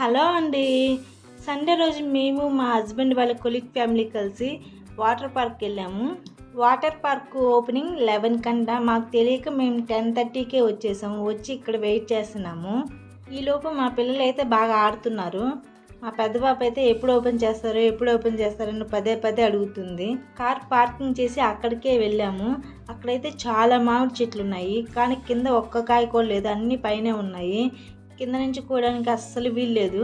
Hello అండి. Sunday రోజు మేము మా హస్బెండ్ వాళ్ళ కొలిక్ ఫ్యామిలీ కలిసి వాటర్ పార్క్ వెళ్ళాము. వాటర్ పార్క్ ఓపెనింగ్ లెవెన్ కంట మాకు తెలియక మేము టెన్ థర్టీకే వచ్చేసాము. వచ్చి ఇక్కడ వెయిట్ చేస్తున్నాము. ఈలోపు మా పిల్లలు అయితే బాగా ఆడుతున్నారు. మా పెద్ద పాప అయితే ఎప్పుడు ఓపెన్ చేస్తారో ఎప్పుడు ఓపెన్ చేస్తారని పదే పదే అడుగుతుంది. కార్ పార్కింగ్ చేసి అక్కడికే వెళ్ళాము. అక్కడైతే చాలా మామిడి చెట్లు ఉన్నాయి. కానీ కింద ఒక్క కాయ కూడా లేదు. అన్ని పైనే ఉన్నాయి. కింద నుంచి కోయడానికి అస్సలు వీల్లేదు.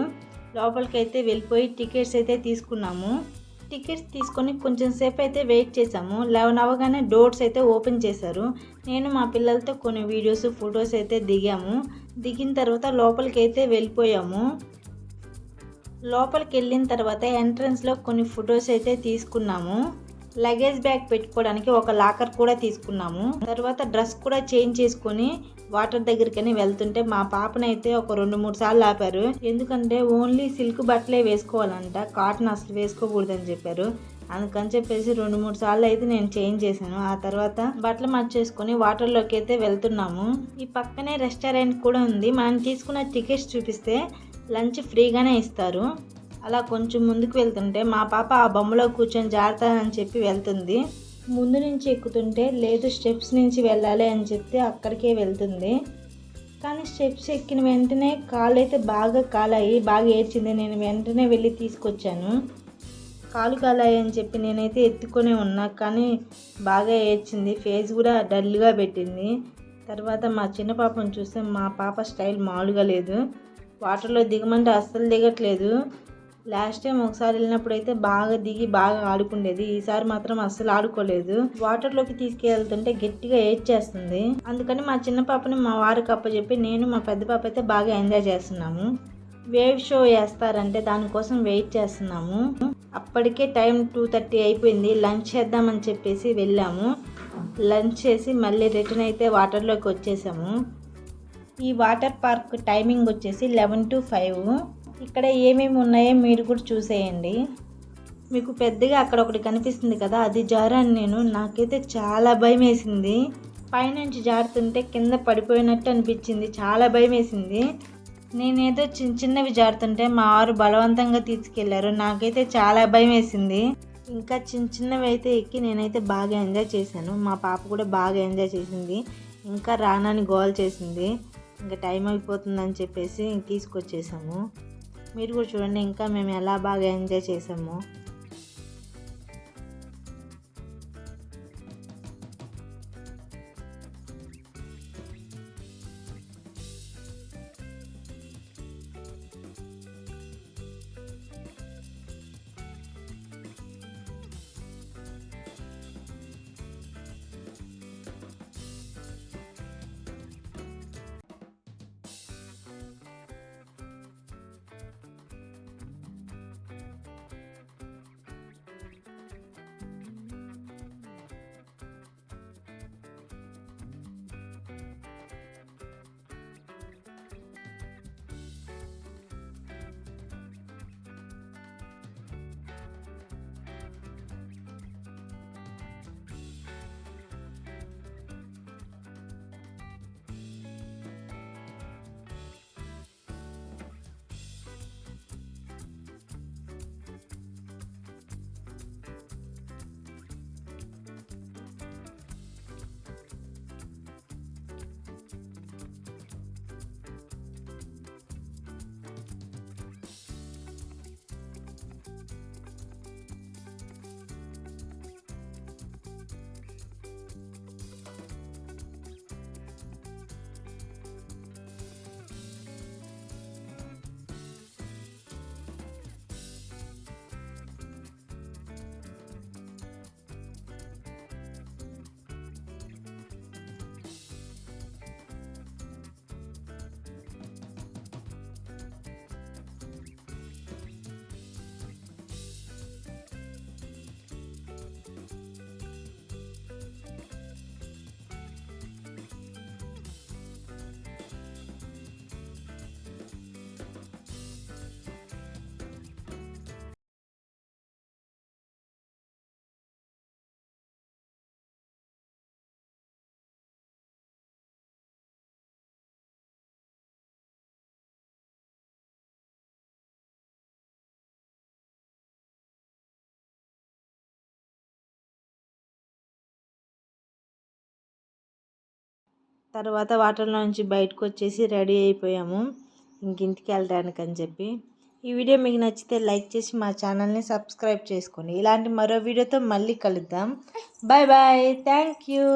లోపలికి అయితే వెళ్ళిపోయి టికెట్స్ అయితే తీసుకున్నాము. టికెట్స్ తీసుకొని కొంచెం సేపు అయితే వెయిట్ చేసాము లెవెన్ అవ్వగానే డోర్స్ అయితే ఓపెన్ చేశారు. నేను మా పిల్లలతో కొన్ని వీడియోస్ ఫొటోస్ అయితే దిగాము. దిగిన తర్వాత లోపలికి అయితే వెళ్ళిపోయాము. లోపలికి వెళ్ళిన తర్వాత ఎంట్రన్స్లో కొన్ని ఫొటోస్ అయితే తీసుకున్నాము. లగేజ్ బ్యాగ్ పెట్టుకోవడానికి ఒక లాకర్ కూడా తీసుకున్నాము. తర్వాత డ్రెస్ కూడా చేంజ్ చేసుకొని వాటర్ దగ్గరికని వెళ్తుంటే మా పాపనైతే ఒక రెండు మూడు సార్లు ఆపారు. ఎందుకంటే ఓన్లీ సిల్క్ బట్టలే వేసుకోవాలంట కాటన్ అసలు వేసుకోకూడదని చెప్పారు. అందుకని చెప్పేసి రెండు మూడు సార్లు అయితే నేను చేంజ్ చేశాను. ఆ తర్వాత బట్టలు మార్చేసుకొని వాటర్లోకి అయితే వెళ్తున్నాము. ఈ పక్కనే రెస్టారెంట్ కూడా ఉంది. మనం తీసుకున్న టికెట్స్ చూపిస్తే లంచ్ ఫ్రీగానే ఇస్తారు. అలా కొంచెం ముందుకు వెళ్తుంటే మా పాప ఆ బొమ్మలో కూర్చొని జారుతానని చెప్పి వెళ్తుంది. ముందు నుంచి ఎక్కుతుంటే లేదు స్టెప్స్ నుంచి వెళ్ళాలి అని చెప్తే అక్కడికే వెళ్తుంది. కానీ స్టెప్స్ ఎక్కిన వెంటనే కాలు అయితే బాగా కాలాయి బాగా ఏడ్చింది. నేను వెంటనే వెళ్ళి తీసుకొచ్చాను. కాలు కాలాయి అని చెప్పి నేనైతే ఎత్తుకొనే ఉన్నా కానీ బాగా ఏడ్చింది. ఫేస్ కూడా డల్గా పెట్టింది. తర్వాత మా చిన్న పాపను చూస్తే మా పాప స్టైల్ మామూలుగా లేదు. వాటర్లో దిగమంటే అస్సలు దిగట్లేదు. లాస్ట్ టైం ఒకసారి వెళ్ళినప్పుడు అయితే బాగా దిగి బాగా ఆడుకుండేది. ఈసారి మాత్రం అస్సలు ఆడుకోలేదు. వాటర్లోకి తీసుకెళ్తుంటే గట్టిగా ఏడ్చేస్తుంది. అందుకని మా చిన్న పాపని మా వారికి అప్పచెప్పి నేను మా పెద్ద పాప అయితే బాగా ఎంజాయ్ చేస్తున్నాము. వేవ్ షో వేస్తారంటే దానికోసం వెయిట్ చేస్తున్నాము. అప్పటికే టైం టూ థర్టీ అయిపోయింది. లంచ్ చేద్దామని చెప్పేసి వెళ్ళాము. లంచ్ చేసి మళ్ళీ రిటర్న్ అయితే వాటర్లోకి వచ్చేసాము. ఈ వాటర్ పార్క్ టైమింగ్ వచ్చేసి లెవెన్ టు ఫైవ్ ఇక్కడ ఏమేమి ఉన్నాయో మీరు కూడా చూసేయండి. మీకు పెద్దగా అక్కడ ఒకటి కనిపిస్తుంది కదా అది జారాను నేను. నాకైతే చాలా భయం వేసింది. పైనుంచి జారుతుంటే కింద పడిపోయినట్టు అనిపించింది. చాలా భయం వేసింది. నేనేదో చిన్న చిన్నవి జారుతుంటే మా వారు బలవంతంగా తీసుకెళ్ళారు. నాకైతే చాలా భయం వేసింది. ఇంకా చిన్న చిన్నవి అయితే ఎక్కి నేనైతే బాగా ఎంజాయ్ చేశాను. మా పాప కూడా బాగా ఎంజాయ్ చేసింది. ఇంకా రానని గోల్ చేసింది. ఇంకా టైం అయిపోతుందని చెప్పేసి తీసుకొచ్చేసాము. మీరు కూడా చూడండి ఇంకా మేము ఎలా బాగా ఎంజాయ్ చేసాము. తర్వాత వాటర్లో నుంచి బయటకు వచ్చేసి రెడీ అయిపోయాము. ఇంక ఇంటికి వెళ్ళడానికి అని చెప్పి. ఈ వీడియో మీకు నచ్చితే లైక్ చేసి మా ఛానల్ని సబ్స్క్రైబ్ చేసుకోండి. ఇలాంటి మరో వీడియోతో మళ్ళీ కలుద్దాం. Bye bye. Thank you.